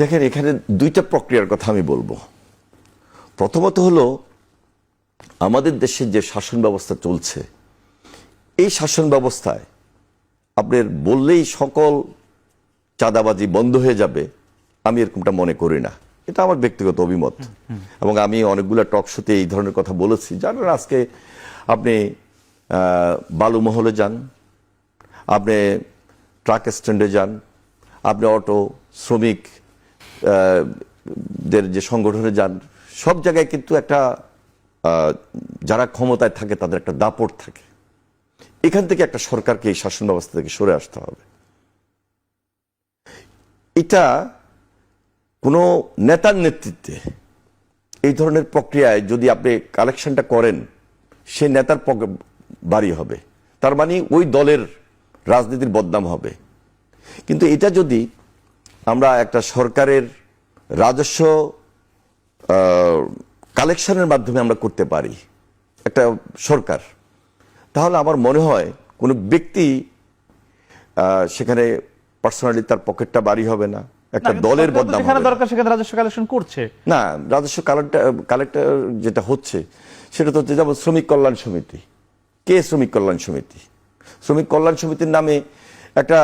দেখেন, এখানে দুইটা প্রক্রিয়ার কথা আমি বলব। প্রথমত হলো, আমাদের দেশে যে শাসন ব্যবস্থা চলছে, এই শাসন ব্যবস্থায় আপনার বললেই সকল চাঁদাবাজি বন্ধ হয়ে যাবে, আমি এরকমটা মনে করি না। এটা আমার ব্যক্তিগত অভিমত। এবং আমি অনেকগুলো টক শোতে এই ধরনের কথা বলেছি। জানেন, আজকে আপনি বালুমহলে যান, আপনি ট্রাক স্ট্যান্ডে যান, আপনি অটো, শ্রমিক দের যে সংগঠনে যান, সব জায়গায় কিন্তু একটা যারা ক্ষমতায় থাকে তাদের একটা দাপট থাকে। এখান থেকে একটা সরকারকে এই শাসন ব্যবস্থা থেকে সরে আসতে হবে। এটা কোনো নেতার নেতৃত্বে এই ধরনের প্রক্রিয়ায় যদি আপনি কালেকশনটা করেন, সে নেতার বাড়ি হবে। তার মানে ওই দলের রাজনীতির বদনাম হবে। কিন্তু এটা যদি আমরা একটা সরকারের রাজস্ব কালেকশনের মাধ্যমে আমরা করতে পারি একটা সরকার। তাহলে আমার মনে হয় কোনো ব্যক্তি সেখানে পার্সোনালি তার পকেটটা বাড়ি হবে না একটা দলের বদনাম দরকার সেখানে রাজস্ব কালেকশন করছে। না রাজস্ব কালেক্টর কালেক্টর যেটা হচ্ছে সেটা তো হচ্ছে যেমন শ্রমিক কল্যাণ সমিতি। কে শ্রমিক কল্যাণ সমিতি? শ্রমিক কল্যাণ সমিতির নামে একটা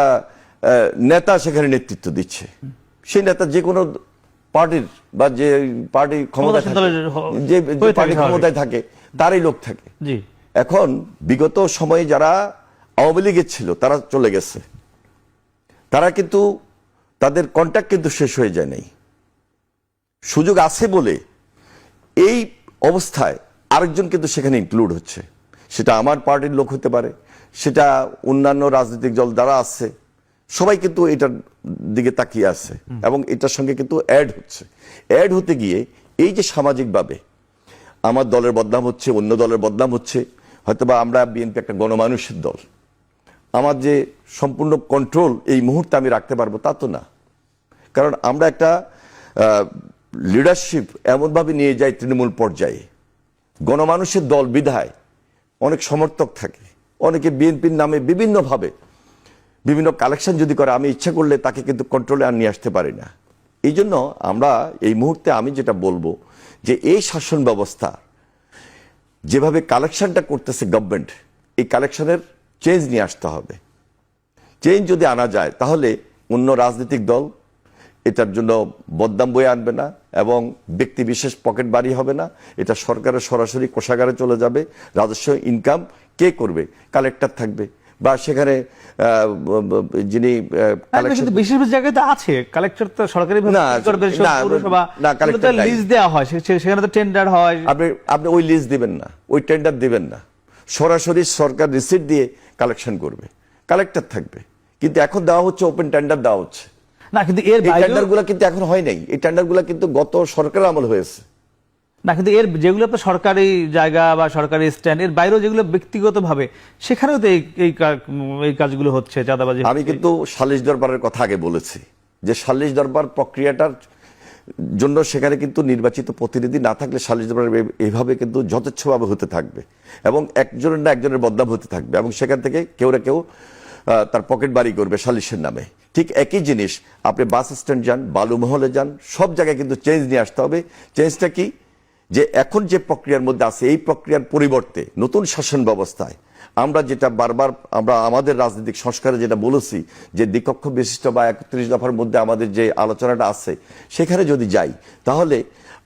নেতা সেখানে নেতৃত্ব দিচ্ছে। সেই নেতা যে কোনো পার্টির বা যে পার্টি ক্ষমতায় থাকে, যে পার্টি ক্ষমতায় থাকে তারই লোক থাকে। এখন বিগত সময়ে যারা আওয়ামী লীগের ছিল তারা চলে গেছে। তারা কিন্তু তাদের কন্ট্যাক্ট কিন্তু শেষ হয়ে যায় নাই। সুযোগ আছে বলে এই অবস্থায় আরেকজন কিন্তু সেখানে ইনক্লুড হচ্ছে। সেটা আমার পার্টির লোক হতে পারে সেটা অন্যান্য রাজনৈতিক দল যারা আছে। সবাই কিন্তু এটার দিকে তাকিয়ে আছে এবং এটার সঙ্গে কিন্তু অ্যাড হচ্ছে। অ্যাড হতে গিয়ে এই যে সামাজিকভাবে আমার দলের বদনাম হচ্ছে, অন্য দলের বদনাম হচ্ছে, হয়তোবা আমরা বিএনপি একটা গণমানুষের দল। আমার যে সম্পূর্ণ কন্ট্রোল এই মুহূর্তে আমি রাখতে পারব তা তো না। কারণ আমরা একটা লিডারশিপ এমনভাবে নিয়ে যাই তৃণমূল পর্যায়ে। গণমানুষের দল বিধায় অনেক সমর্থক থাকে, অনেকে বিএনপির নামে বিভিন্নভাবে বিভিন্ন কালেকশন যদি করে, আমি ইচ্ছা করলে তাকে কিন্তু কন্ট্রোলে আর নিয়ে আসতে পারি না। এই জন্য আমরা এই মুহূর্তে আমি যেটা বলব যে, এই শাসন ব্যবস্থা যেভাবে কালেকশনটা করতেছে গভর্নমেন্ট এই কালেকশনের চেঞ্জ নিয়ে আসতে হবে। চেঞ্জ যদি আনা যায়, তাহলে অন্য রাজনৈতিক দল এটার জন্য বদনাম বয়ে আনবে না এবং ব্যক্তি বিশেষ পকেট বাড়ি হবে না। এটা সরকারের সরাসরি কোষাগারে চলে যাবে। রাজস্ব ইনকাম কে করবে? কালেক্টর থাকবে। বা সেখানে যিনি collection- কিন্তু জায়গায় তো আছে। কালেক্টর তো সরকারি। লিজ দেওয়া হয়। সেখানে তো টেন্ডার হয়। আপনি আপনি ওই লিস্ট দিবেন না ওই টেন্ডার দিবেন না। সরাসরি সরকার রিসিট দিয়ে কালেকশন করবে। কালেক্টর থাকবে। কিন্তু এখন দেওয়া হচ্ছে ওপেন টেন্ডার দেওয়া হচ্ছে। না কিন্তু এর এই টেন্ডারগুলা কিন্তু এখন হয় নাই। এই টেন্ডারগুলা কিন্তু গত সরকার আমল হয়েছে। না, কিন্তু এর যেগুলো তো সরকারি জায়গা বা সরকারি স্ট্যান্ড এর বাইরেও যেগুলো ব্যক্তিগত ভাবে সেখানেও তো এই এই কাজগুলো হচ্ছে, চাঁদাবাজি আমি কিন্তু সালিশ দরবারের কথা আগে বলেছি, যে সালিশ দরবার প্রক্রিয়াটার জন্য সেখানে কিন্তু নির্বাচিত প্রতিনিধি না থাকলে সালিশ দরবার এইভাবে কিন্তু যথেচ্ছভাবে হতে থাকবে এবং একজনের না একজনের বদনাম হতে থাকবে এবং সেখান থেকে কেউ না কেউ তার পকেট বাড়ি করবে সালিশের নামে। ঠিক একই জিনিস, আপনি বাস স্ট্যান্ড যান, বালুমহলে যান, সব জায়গায় কিন্তু চেঞ্জ নিয়ে আসতে হবে। চেঞ্জটা কি? যে এখন যে প্রক্রিয়ার মধ্যে আছে এই প্রক্রিয়ার পরিবর্তে নতুন শাসন ব্যবস্থায় আমরা যেটা বারবার আমরা আমাদের রাজনৈতিক সংস্কারে যেটা বলেছি যে দ্বিকক্ষ বিশিষ্ট বা একত্রিশ দফার মধ্যে আমাদের যে আলোচনাটা আছে সেখানে যদি যাই তাহলে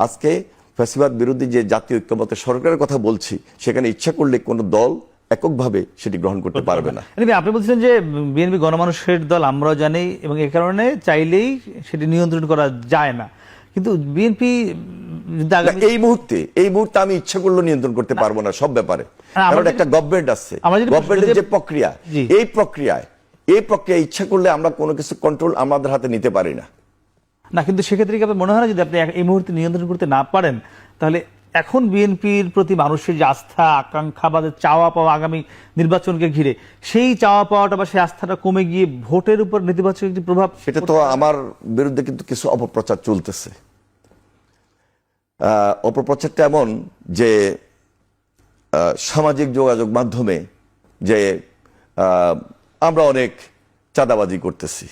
আজকে ফ্যাসিবাদ বিরোধী যে জাতীয় ঐক্যমত সরকারের কথা বলছি সেখানে ইচ্ছা করলে কোনো দল এককভাবে সেটি গ্রহণ করতে পারবে না। আপনি বলছিলেন যে বিএনপি গণমানুষের দল আমরাও জানি এবং এ কারণে চাইলেই সেটি নিয়ন্ত্রণ করা যায় না। কিন্তু বিএনপি এই মুহূর্তে এই মুহূর্তে আমি ইচ্ছা করলে নিয়ন্ত্রণ করতে পারব না সব ব্যাপারে। কারণ একটা গভর্নমেন্ট আছে। গভর্নমেন্টের যে প্রক্রিয়া এই প্রক্রিয়ায় এই প্রক্রিয়া ইচ্ছা করলে আমরা কোনো কিছু কন্ট্রোল আমাদের হাতে নিতে পারি না। না কিন্তু সেক্ষেত্রে কি আপনার মনে হয় না যদি আপনি এই মুহূর্তে নিয়ন্ত্রণ করতে না পারেন তাহলে এখন বিএনপির প্রতি মানুষের যে আস্থা আকাঙ্ক্ষা বা চাওয়া পাওয়া আগামী নির্বাচনকে ঘিরে সেই চাওয়া পাওয়াটা বা সেই আস্থাটা কমে গিয়ে ভোটের উপর নেতিবাচক একটি প্রভাব সেটা তো আমার বিরুদ্ধে কিন্তু কিছু অপপ্রচার চলতেছে। অপপ্রচারটা এমন যে সামাজিক যোগাযোগ মাধ্যমে যে আমরা অনেক চাঁদাবাজি করতেছি।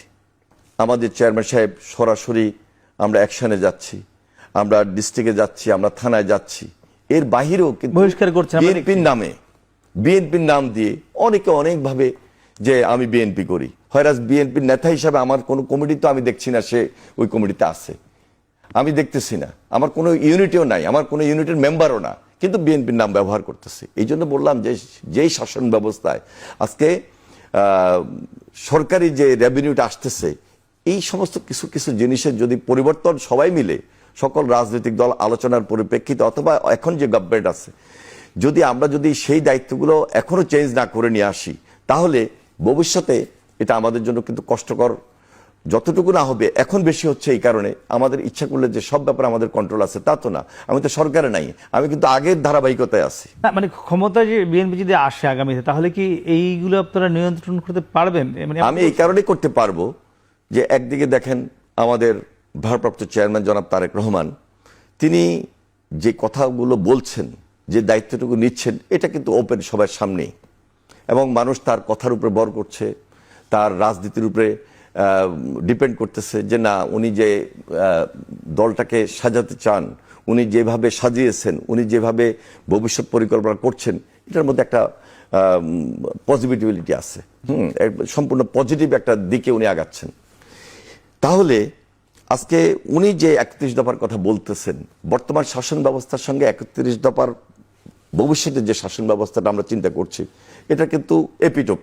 আমাদের চেয়ারম্যান সাহেব সরাসরি আমরা অ্যাকশনে যাচ্ছি আমরা ডিস্ট্রিক্টে যাচ্ছি আমরা থানায় যাচ্ছি। এর বাহিরেও কিন্তু বহিষ্কার করছে বিএনপির নামে বিএনপির নাম দিয়ে অনেকে অনেকভাবে যে আমি বিএনপি করি। হয়রাজ বিএনপির নেতা হিসাবে আমার কোনো কমিটি তো আমি দেখছি না সে ওই কমিটিতে আছে। আমি দেখতেছি না। আমার কোনো ইউনিটিও নাই, আমার কোনো ইউনিটের মেম্বারও না। কিন্তু বিএনপির নাম ব্যবহার করতেছে। এই জন্য বললাম যে, যেই শাসন ব্যবস্থায় আজকে সরকারি যে রেভিনিউটা আসতেছে, এই সমস্ত কিছু কিছু জিনিসের যদি পরিবর্তন সবাই মিলে, সকল রাজনৈতিক দল আলোচনার পরিপ্রেক্ষিতে অথবা এখন যে গভর্নমেন্ট আছে, যদি আমরা যদি সেই দায়িত্বগুলো এখনও চেঞ্জ না করে নিয়ে আসি, তাহলে ভবিষ্যতে এটা আমাদের জন্য কিন্তু কষ্টকর যতটুকু না হবে এখন বেশি হচ্ছে এই কারণে আমাদের ইচ্ছা করলে যে সব ব্যাপারে আমাদের কন্ট্রোল আছে তা তো না। আমি তো সরকারে নাই আমি কিন্তু আগের ধারাবাহিকতায় আছি। না মানে ক্ষমতায় যে বিএনপি যদি আসে আগামীতে তাহলে কি এইগুলো আপনারা নিয়ন্ত্রণ করতে পারবেন? মানে আমি এই কারণে করতে পারব যে একদিকে দেখেন আমাদের ভারপ্রাপ্ত চেয়ারম্যান জনাব তারেক রহমান তিনি যে কথাগুলো বলছেন যে দায়িত্বটুকু নিচ্ছেন এটা কিন্তু ওপেন সবার সামনেই। এবং মানুষ তার কথার উপরে বর করছে তার রাজনীতির উপরে ডিপেন্ড করতেছে যে না, উনি যে দলটাকে সাজাতে চান, উনি যেভাবে সাজিয়েছেন, উনি যেভাবে ভবিষ্যৎ পরিকল্পনা করছেন, এটার মধ্যে একটা পজিটিভিটি আছে। হুম সম্পূর্ণ পজিটিভ একটা দিকে উনি আগাচ্ছেন। তাহলে, আজকে উনি যে একত্রিশ দফার কথা বলতেছেন, বর্তমান শাসন ব্যবস্থার সঙ্গে একত্রিশ দফার ভবিষ্যতে যে শাসন ব্যবস্থাটা আমরা চিন্তা করছি, এটা কিন্তু এপিটোপি।